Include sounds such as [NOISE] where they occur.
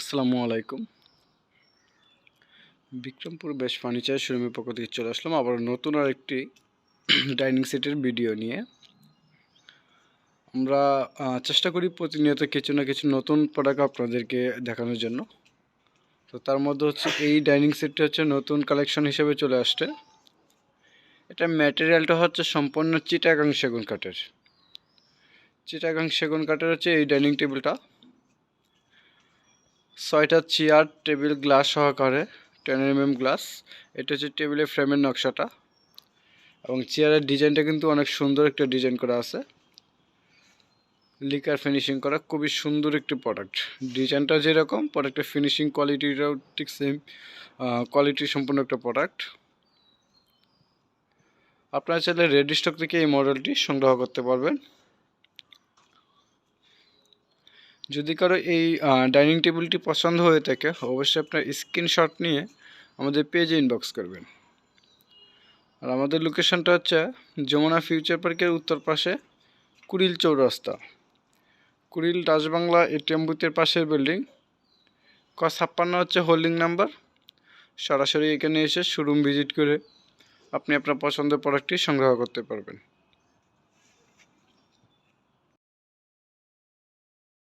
আসসালামু আলাইকুম। বিক্রমপুর বেশ ফার্নিচার শোরুমের পক্ষ থেকে চলে আসলাম আবার নতুন আর একটি [CLEARS THROAT] ডাইনিং সেটের ভিডিও নিয়ে। আমরা চেষ্টা করি প্রতিনিয়ত কিছু না কিছু নতুন প্রোডাক্ট আপনাদেরকে দেখানোর জন্য। তো তার মধ্যে হচ্ছে এই ডাইনিং সেটটা হচ্ছে নতুন কালেকশন হিসেবে চলে আসছে। এটা ম্যাটেরিয়ালটা হচ্ছে সম্পূর্ণ চিটাগাং সেগুন কাঠের। চিটাগাং সেগুন কাঠের হচ্ছে এই ডাইনিং টেবিলটা। ছয়টা চেয়ার, টেবিল, গ্লাস সহকারে টেন এম এম গ্লাস। এটা হচ্ছে টেবিলের ফ্রেমের নকশাটা। এবং চেয়ারের ডিজাইনটা কিন্তু অনেক সুন্দর একটা ডিজাইন করা আছে। লিকার ফিনিশিং করা, খুবই সুন্দর একটি প্রোডাক্ট। ডিজাইনটা যেরকম, প্রোডাক্টের ফিনিশিং কোয়ালিটিটাও ঠিক সেম কোয়ালিটি সম্পূর্ণ একটা প্রোডাক্ট। আপনারা চাইলে রেডি স্টক থেকে এই মডেলটি সংগ্রহ করতে পারবেন। যদি কারও এই ডাইনিং টেবিলটি পছন্দ হয়ে থাকে, অবশ্যই আপনার স্ক্রিনশট নিয়ে আমাদের পেজে ইনবক্স করবেন। আর আমাদের লোকেশনটা হচ্ছে যমুনা ফিউচার পার্কের উত্তর পাশে কুড়িল চৌরাস্তা। কুড়িল রাজবাংলা এটিএম বুথের পাশের বিল্ডিং ক ছাপ্পান্ন হচ্ছে হোল্ডিং নাম্বার সরাসরি এখানে এসে শোরুম ভিজিট করে আপনি আপনার পছন্দের প্রোডাক্টটি সংগ্রহ করতে পারবেন।